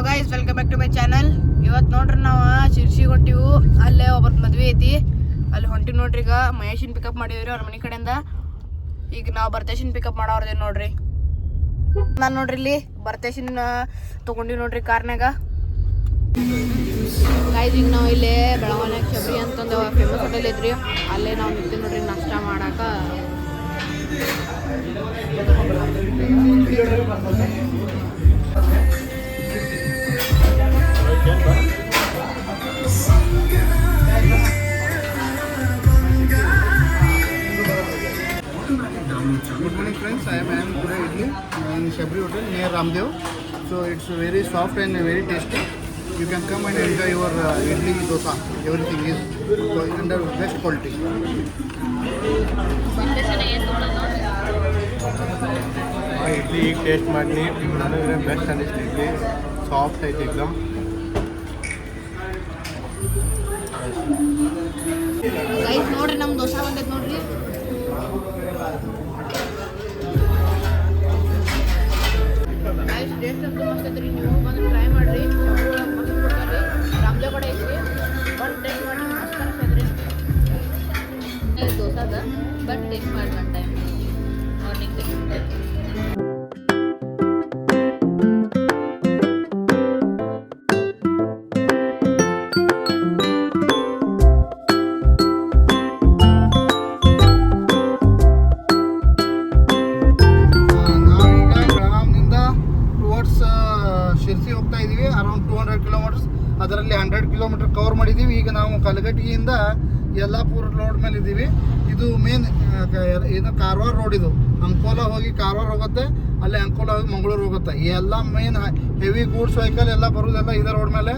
Hello guys welcome back to my channel ಇವತ್ತು ನೋಡ್ರಿ ನಾವು ಶಿರ್ಸಿ ಹೊಂಟಿವು ಅಲ್ಲೇ ಒಬ್ಬರ ಮದ್ವೆ ಐತಿ. ಅಲ್ಲಿ ಹೊಂಟಿ ನೋಡ್ರಿ ಈಗ, ಮಹೇಶಿನ ಪಿಕಪ್ ಮಾಡಿದ್ರಿ ಅವ್ರ ಮನೆ ಕಡೆಯಿಂದ. ಈಗ ನಾವು ಬರ್ತೇಶಿನ ಪಿಕಪ್ ಮಾಡೋರ್ದೇವ್ ನೋಡ್ರಿ. ನಾನು ನೋಡ್ರಿ ಇಲ್ಲಿ ಬರ್ತೇಶಿನ ತೊಗೊಂಡಿವಿ ನೋಡ್ರಿ ಕಾರ್ನಾಗ ಗಾಯ್ಸ್ ಈಗ ನಾವು ಇಲ್ಲೇ ಬೆಳವಣಿಗೆ ಶಬರಿ ಅಂತಂದು ಫೇಮಸ್ ಹೋಟೆಲ್ ಐತ್ರಿ. ಅಲ್ಲೇ ನಾವು ನಿಂತೀವಿ ನೋಡ್ರಿ ನಾಷ್ಟ ಮಾಡಾಕ. In Shabri Hotel near Ramdev. So it's very soft and very tasty. You can come and enjoy your uh, idli dosa. Everything is so under best quality. ಆ ಇಡ್ಲಿ ಈಗ ಟೇಸ್ಟ್ ಮಾಡಿ ನನಗೆ ಬೆಸ್ಟ್ ಅನ್ನಿಸ್ತೈತಿ ಸಾಫ್ಟ್ ಐತಿ ಎಕ್ದಮ್ ನೋಡ್ರಿ ಬಟ್ ಟೇಸ್ಟ್ ಮಾಡಿ one time morning Sirsi ಹೋಗ್ತಾ ಇದ್ದೀವಿ ಅರೌಂಡ್ ಟೂ ಹಂಡ್ರೆಡ್ ಕಿಲೋಮೀಟರ್ಸ್ ಅದರಲ್ಲಿ ಹಂಡ್ರೆಡ್ ಕಿಲೋಮೀಟರ್ ಕವರ್ ಮಾಡಿದ್ದೀವಿ ಈಗ ನಾವು ಕಲಗಟ್ಟಿಯಿಂದ ಯಲ್ಲಾಪುರ ರೋಡ್ ಮೇಲೆ ಇದ್ದೀವಿ. ಇದು ಮೇನ್ ಏನು ಕಾರವಾರ ರೋಡ್ ಇದು. ಅಂಕೋಲ ಹೋಗಿ ಕಾರವಾರ ಹೋಗುತ್ತೆ, ಅಲ್ಲಿ ಅಂಕೋಲ ಹೋಗಿ ಮಂಗಳೂರು ಹೋಗುತ್ತೆ. ಎಲ್ಲ ಮೇನ್ ಹೆವಿ ಗೂಡ್ಸ್ ವೆಹಿಕಲ್ ಎಲ್ಲ ಬರೋದೆಲ್ಲ ಇದೆ ರೋಡ್ ಮೇಲೆ.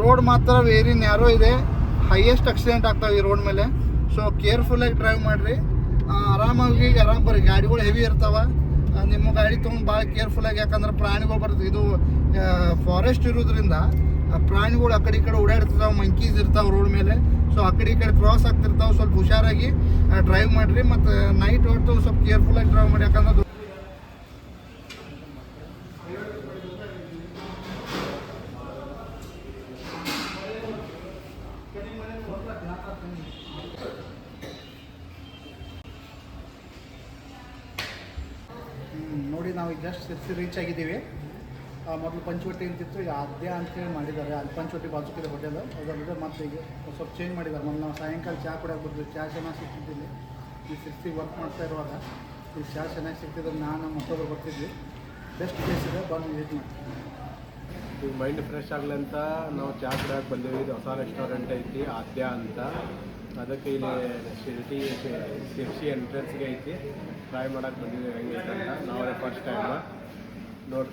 ರೋಡ್ ಮಾತ್ರ ವೇರಿ ನ್ಯಾರೋ ಇದೆ. ಹೈಯೆಸ್ಟ್ ಆಕ್ಸಿಡೆಂಟ್ ಆಗ್ತಾವೆ ಈ ರೋಡ್ ಮೇಲೆ. ಸೊ ಕೇರ್ಫುಲ್ಲಾಗಿ ಡ್ರೈವ್ ಮಾಡಿರಿ. ಆರಾಮಾಗಿ, ಆರಾಮ್ ಬರ್ರಿ. ಗಾಡಿಗಳು ಹೆವಿ ಇರ್ತಾವೆ. ನಿಮ್ಮ ಗಾಡಿ ತೊಗೊಂಡು ಭಾಳ ಕೇರ್ಫುಲ್ಲಾಗಿ ಯಾಕಂದ್ರೆ ಪ್ರಾಣಿಗಳು ಬರ್ತದೆ ಇದು ಫಾರೆಸ್ಟ್ ಇರೋದ್ರಿಂದ ಪ್ರಾಣಿಗಳು ಆ ಕಡೆ ಈ ಕಡೆ ಓಡಾಡ್ತಿರ್ತಾವೆ ಮಂಕೀಸ್ ಇರ್ತಾವೆ ರೋಡ್ ಮೇಲೆ. ಸೊ ಆ ಕಡೆ ಈ ಕಡೆ ಕ್ರಾಸ್ ಆಗ್ತಿರ್ತಾವೆ. ಸ್ವಲ್ಪ ಹುಷಾರಾಗಿ ಡ್ರೈವ್ ಮಾಡಿರಿ ಮತ್ತು ನೈಟ್ ಹೊತ್ತು ಸ್ವಲ್ಪ ಕೇರ್ಫುಲ್ಲಾಗಿ ಡ್ರೈವ್ ಮಾಡಿ. ಯಾಕಂದ್ರೆ ನೋಡಿ ನಾವು ಜಸ್ಟ್ ರೀಚ್ ಆಗಿದ್ದೀವಿ. ಮೊದಲು ಪಂಚವಟಿ ಅಂತಿತ್ತು ಈಗ ಅದೇ ಅಂತೇಳಿ ಮಾಡಿದ್ದಾರೆ. ಅಲ್ಲಿ ಪಂಚವಟಿ ಬಾಜುಕಿದೆ ಹೋಟೆಲ್ ಅದರಲ್ಲಿ ಮತ್ತೆ ಈಗ ಸ್ವಲ್ಪ ಚೇಂಜ್ ಮಾಡಿದ್ದಾರೆ. ಮೊದಲು ನಾವು ಸಾಯಂಕಾಲ ಚಹಾ ಕೂಡ ಬರ್ತೀವಿ ಚಹಾ ಚೆನ್ನಾಗಿ ಸಿಗ್ತಿದ್ದಿಲ್ಲ ಈ ಸಿರ್ಸಿ ವರ್ಕ್ ಮಾಡ್ತಾ ಇರುವಾಗ ಈ ಚಹಾ ಚೆನ್ನಾಗಿ ಸಿಗ್ತಿದ್ರೆ ನಾನು ಮತ್ತೊಬ್ಬರು ಬರ್ತಿದ್ವಿ. ಬೆಸ್ಟ್ ಪ್ಲೇಸ್ ಇದೆ, ಬಂದು ವಿಸಿಟ್ ಮಾಡ್ತೀವಿ ಈಗ ಮೈಂಡ್ ಫ್ರೆಶ್ ಆಗಲಿ ಅಂತ ನಾವು ಚಹಾ ಕುಡಿಯೋಕೆ ಬಂದೀವಿ. ಇದು ಹೊಸ ರೆಸ್ಟೋರೆಂಟ್ ಐತಿ, ಆದ್ಯ ಅಂತ. ಅದಕ್ಕೆ ಇಲ್ಲಿ ಶಿರ್ಟಿ ಶಿರ್ಸಿ ಎಂಟ್ರೆನ್ಸ್ಗೆ ಐತಿ. ಟ್ರೈ ಮಾಡಕ್ಕೆ ಬಂದಿದ್ದೀವಿ ಹೆಂಗೆ ಅಂತ. ನಾವೇ ಫಸ್ಟ್ ಟೈಮ್ ನೋಡಿ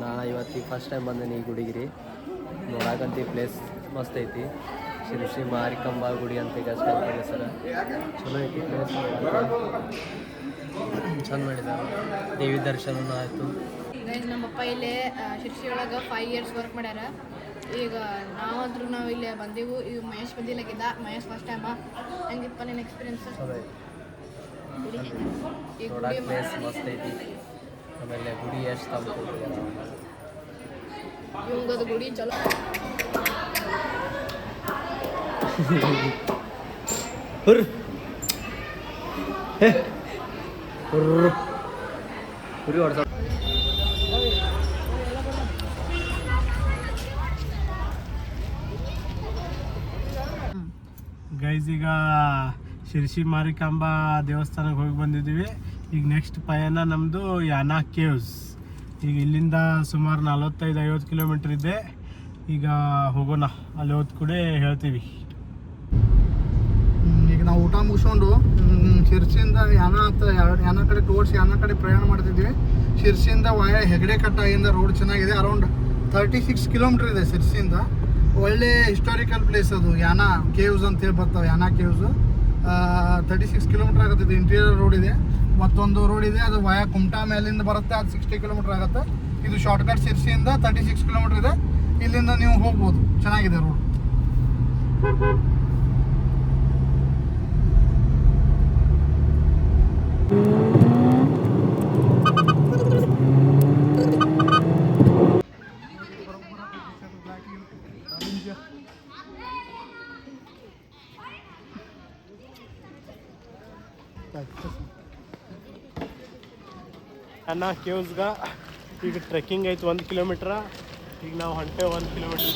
ನಾ ಇವತ್ತು ಫಸ್ಟ್ ಟೈಮ್ ಬಂದೀನಿ ಈ ಗುಡಿಗಿರಿ. ನೋಡಾಕಂತ ಈ ಪ್ಲೇಸ್ ಮಸ್ತ್ ಐತಿ. ಶ್ರೀ ಶ್ರೀ ಮಾರಿಕಂಬ ಗುಡಿ ಅಂತ ಈಗ ಸರ್. ಚಲೋ ಐತಿ ಪ್ಲೇಸ್ ಚಂದ ಮಾಡಿದ್ದಾರೆ ದೇವಿ ದರ್ಶನನೂ ಆಯಿತು. ನಮ್ಮಪ್ಪ ಇಲ್ಲೇ ಶಿರ್ಸಿ ಒಳಗೆ ಫೈವ್ ಇಯರ್ಸ್ ವರ್ಕ್ ಮಾಡ್ಯಾರ. ಈಗ ನಾವಂದ್ರೂ ನಾವು ಇಲ್ಲೇ ಬಂದೆವು. ಈಗ ಮಹೇಶ್ ಬಂದಿಲ್ಲಾಗಿದ್ದ ಮಹೇಶ್ ಫಸ್ಟ್ ಟೈಮ ಹೆಂಗಿತ್ತು ನಿನ್ನ ಎಕ್ಸ್ಪೀರಿಯನ್ಸ್ ಈಗ ಮಸ್ತ್ ಐತಿ. ಆಮೇಲೆ ಗುಡಿ ಎಷ್ಟು ತಂಪು ಗುಡಿ ಚಲೋ. ಹುರ್. ಹುರ್. ಹುರಿ ಹೊಡ್ಸ. ಗೈಸ್ ಈಗ ಶಿರ್ಸಿ ಮಾರಿಕಾಂಬಾ ದೇವಸ್ಥಾನಕ್ಕೆ ಹೋಗಿ ಬಂದಿದ್ದೀವಿ. ಈಗ ನೆಕ್ಸ್ಟ್ ಪಯಣ ನಮ್ಮದು ಯಾನಾ ಕೇವ್ಸ್ ಈಗ ಇಲ್ಲಿಂದ ಸುಮಾರು ನಲವತ್ತೈದು ಐವತ್ತು ಕಿಲೋಮೀಟ್ರ್ ಇದೆ. ಈಗ ಹೋಗೋಣ. ಅಲ್ಲಿ ಹೋದ ಕೂಡ ಹೇಳ್ತೀವಿ. ಈಗ ನಾವು ಊಟ ಮುಗಿಸ್ಕೊಂಡು ಶಿರ್ಸಿಯಿಂದ ಯಾನ ಹತ್ರ ಯಾನ ಕಡೆ ತೋರಿಸಿ ಯಾನ ಕಡೆ ಪ್ರಯಾಣ ಮಾಡ್ತಿದ್ವಿ. ಶಿರ್ಸಿಯಿಂದ ವಾಯ ಹೆಗಡೆ ಕಟ್ಟಾಗಿಂದ ರೋಡ್ ಚೆನ್ನಾಗಿದೆ. ಅರೌಂಡ್ ತರ್ಟಿ ಸಿಕ್ಸ್ ಕಿಲೋಮೀಟರ್ ಇದೆ ಶಿರ್ಸಿಯಿಂದ. ಒಳ್ಳೆ ಹಿಸ್ಟಾರಿಕಲ್ ಪ್ಲೇಸ್ ಅದು. ಯಾನ ಕೇವ್ಸ್ ಅಂತ ಹೇಳಿ ಬರ್ತಾವೆ. Yana caves thirty six kilometer ಆಗುತ್ತಿದೆ. ಇಂಟೀರಿಯರ್ ರೋಡ್ ಇದೆ. ಮತ್ತೊಂದು ರೋಡ್ ಇದೆ, ಅದು ವಯಾ ಕುಮಟಾ ಮೇಲಿಂದ ಬರುತ್ತೆ, ಅದು ಸಿಕ್ಸ್ಟಿ ಕಿಲೋಮೀಟರ್ ಆಗುತ್ತೆ. ಇದು ಶಾರ್ಟ್ಕಟ್ ಸಿರ್ಸಿಯಿಂದ ತರ್ಟಿ ಸಿಕ್ಸ್ ಕಿಲೋಮೀಟರ್ ಇದೆ. ಇಲ್ಲಿಂದ ನೀವು ಹೋಗ್ಬೋದು. ಚೆನ್ನಾಗಿದೆ ರೋಡ್ ಅನ್ನ ಕೇವ್ಸ್ಗ ಈಗ ಟ್ರೆಕ್ಕಿಂಗ್ ಐತೆ ಒಂದು ಕಿಲೋಮೀಟ್ರ ಈಗ ನಾವು ಹೊಂಟೆ ಒಂದು kilometer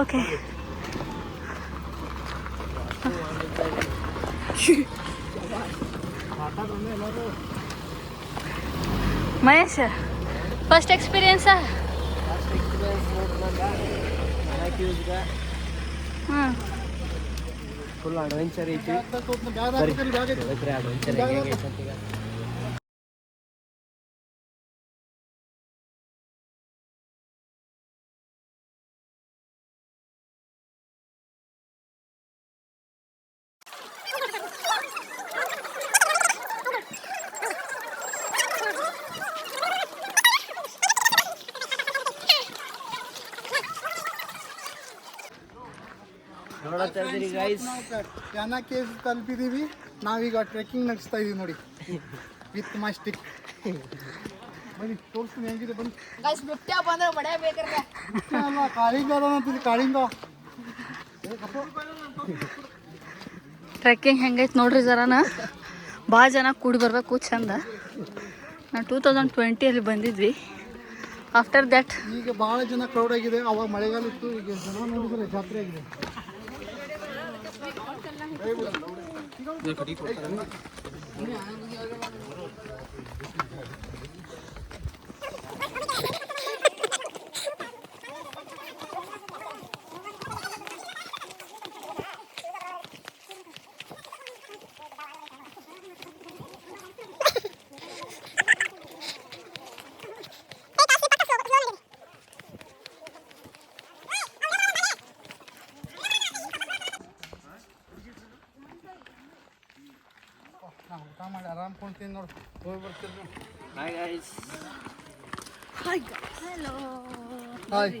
okay Mahesh first experience full adventure ಐತಿ. ಅಡ್ವೆಂಚರ್ ನೋಡತ್ತಾ ಇದ್ದೀರಿ ಗೈಸ್ ಯಾನ ಕೇಸ್ ತಲುಪಿದೀವಿ. ನಾವೀಗ ಟ್ರೆಕ್ಕಿಂಗ್ ನಡೆಸ್ತಾ ಇದೀವಿ ನೋಡಿ. ವಿತ್ ಮೈ ಸ್ಟಿಕ್ ಬನ್ನಿ ತೋರಿಸ್ತೀನಿ ಹೆಂಗಿದೆ ಬನ್ನಿ. ಗೈಸ್ ಬಿಟ್ಟೆ ಬಂದ್ರೆ ಬೇಕ್ರಿ ಅಲ್ಲ ಕಾಳಿಂಗ ಅದ ಅಂತಿದ್ವಿ ಕಾಳಿಂಗ. ಟ್ರೆಕ್ಕಿಂಗ್ ಹೆಂಗೈತೆ ನೋಡ್ರಿ ಜರಾನ? ಭಾಳ ಜನ ಕೂಡಿ ಬರಬೇಕು ಚಂದ. ನಾವು ಟೂ ತೌಸಂಡ್ ಟ್ವೆಂಟಿಯಲ್ಲಿ ಬಂದಿದ್ವಿ. ಆಫ್ಟರ್ ದ್ಯಾಟ್ ಈಗ ಭಾಳ ಜನ ಕ್ರೌಡ್ ಆಗಿದೆ. ಅವಾಗ ಮಳೆಗಾಲ ಇತ್ತು ಈಗ ಜನ ನೋಡಿದ್ರೆ ಜಾತ್ರೆ ಆಗಿದೆ. देखो ठीक होता है ನಾವು ಊಟ ಮಾಡಿ ಆರಾಮ್ ಕುಂತೀನಿ ನೋಡಿ. ಹೋಗಿ ಬರ್ತೀರಿ ನಾವು ಹಾಯ್ ಹಲೋ ಹಾಯ್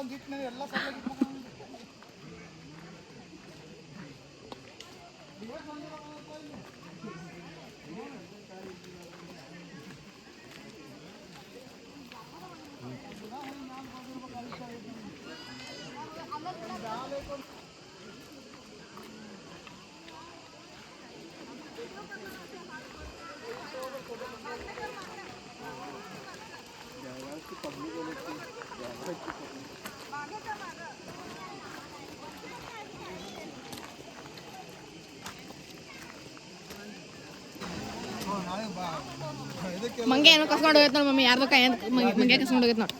ಒಂದು ಇಟ್ಟು ಎಲ್ಲ ಸರಿಯಾಗಿ ಮಂಗೆ ಏನೋ ಕಸ್ಕೊಂಡು ಹೋಗೈತೆ ನೋಡಿ ಮಮ್ಮಿ ಯಾರ್ದೋ ಕೈ ಮಂಗೆ ಕಸ್ಕೊಂಡು ಹೋಗೈತೆ ನೋಡಿ.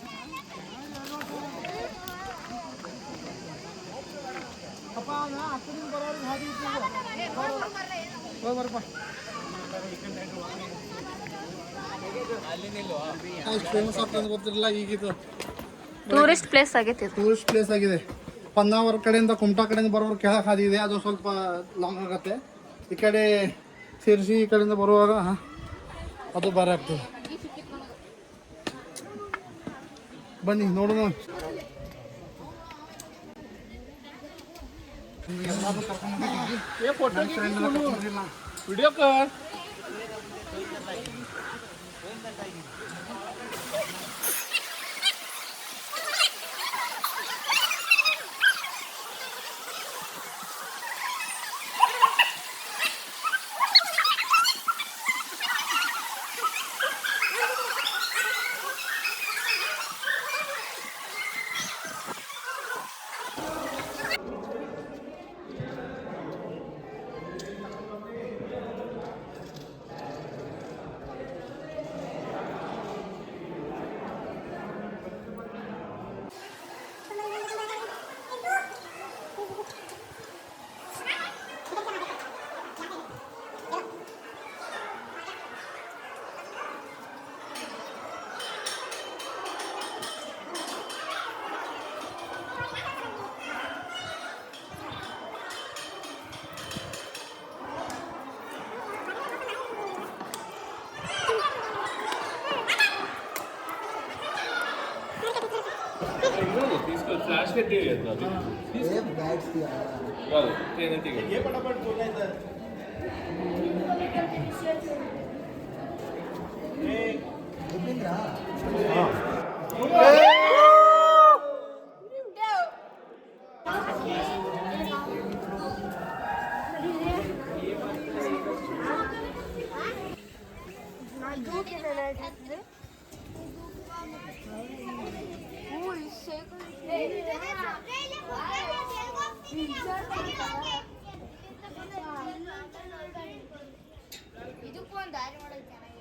ಟೂರಿಸ್ಟ್ ಪ್ಲೇಸ್ ಆಗೈತಿ ಇದು. ಟೂರಿಸ್ಟ್ ಪ್ಲೇಸ್ ಆಗಿದೆ. ಪನ್ನಾವರ ಕಡೆಯಿಂದ ಕುಮಟಾ ಕಡೆಯಿಂದ ಬರೋರು ಕೆಳಗೆ ಹಾದಿ ಇದೆ. ಅದು ಸ್ವಲ್ಪ ಲಾಂಗ್ ಆಗುತ್ತೆ. ಈ ಕಡೆ ಸೇರಿಸಿ ಈ ಕಡೆಯಿಂದ ಬರುವಾಗ ಅದು ಭಾರಿ ಆಗ್ತದೆ. ಬನ್ನಿ ನೋಡೋಣ. ಎಲ್ಲಾನು సెట్ చేయలేదు అది కాదు నేనైతే I do give an idea. ಇದಕ್ಕೂ ಒಂದು ದಾರಿ ಮಾಡೋದು ಚೆನ್ನಾಗಿ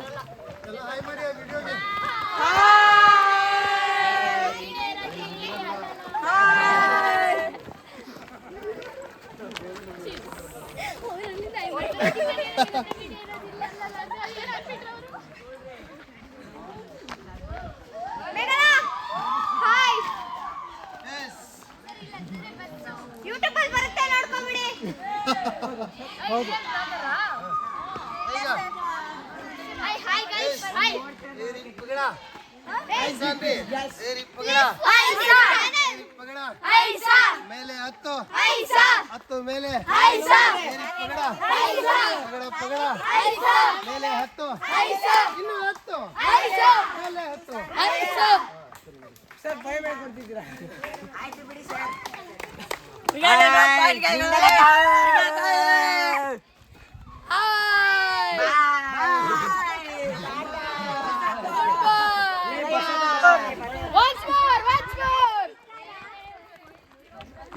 ಎಲ್ಲ ಹಾಯ್ ಮಾಡಿ ಆ ವಿಡಿಯೋಗೆ ಯೂಟ್ಯೂಬಲ್ಲಿ ಬರುತ್ತೆ ನೋಡ್ಕೊಂಬಿಡಿ ಹೌದು ಈಗ ಹಾಯ್ ಹಾಯ್ ಗೈಸ್ ಹಾಯ್ ಏರಿ ಪಗಡ ಹಾಯ್ ಸಾಲ್ವಿ ಏರಿ ಪಗಡ ಹಾಯ್ ಸರ್ ಪಗಡ ಹಾಯ್ ಸರ್ ಮೇಲೆ ಹತ್ತು ಹಾಯ್ ಸರ್ ಹತ್ತು ಮೇಲೆ ಹಾಯ್ ಸರ್ ಏರಿ ಪಗಡ ಹಾಯ್ ಸರ್ ಪಗಡ ಪಗಡ ಹಾಯ್ ಸರ್ ಮೇಲೆ ಹತ್ತು ಹಾಯ್ ಸರ್ ಇನ್ನು ಹತ್ತು ಹಾಯ್ ಸರ್ ಮೇಲೆ ಹತ್ತು ಹಾಯ್ ಸರ್ Once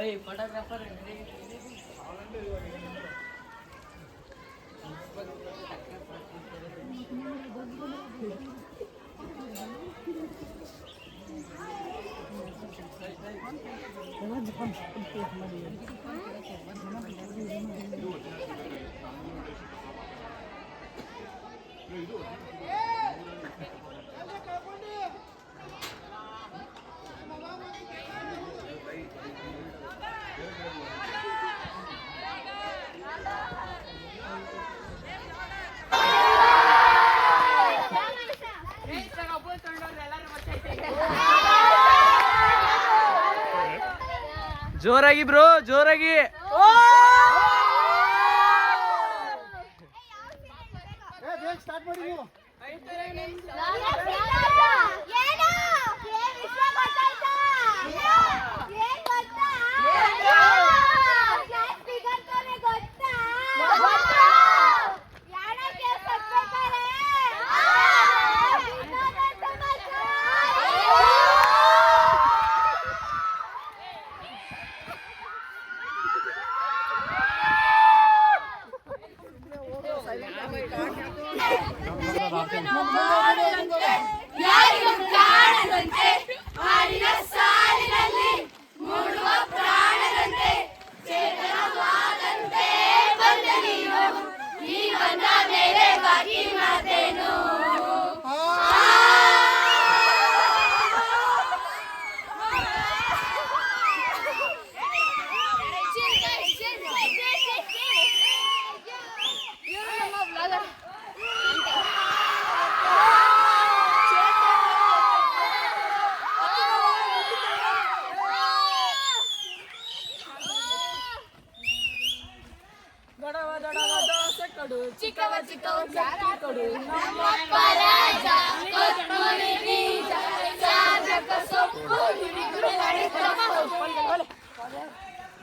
¡Ay, fotógrafo! ¡Ay! ಜೋರಾಗಿ ಬ್ರೋ ಜೋರಾಗಿ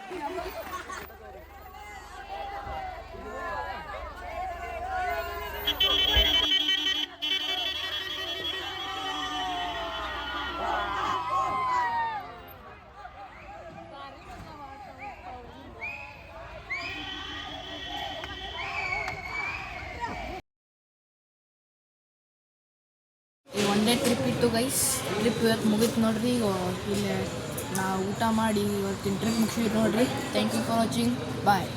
ಈ ಒನ್ ಡೇ ಟ್ರಿಪ್ ಇತ್ತು ಗೈಸ್ ಟ್ರಿಪ್ ಇವತ್ತು ಮುಗೀತು ನೋಡ್ರಿ ಈಗ ಇಲ್ಲಿ ನಾವು ಊಟ ಮಾಡಿ ಇವತ್ತಿನ ಟ್ರಿಪ್ ಮುಗಿಸಿದ್ವಿ ನೋಡ್ರಿ. Thank you for watching bye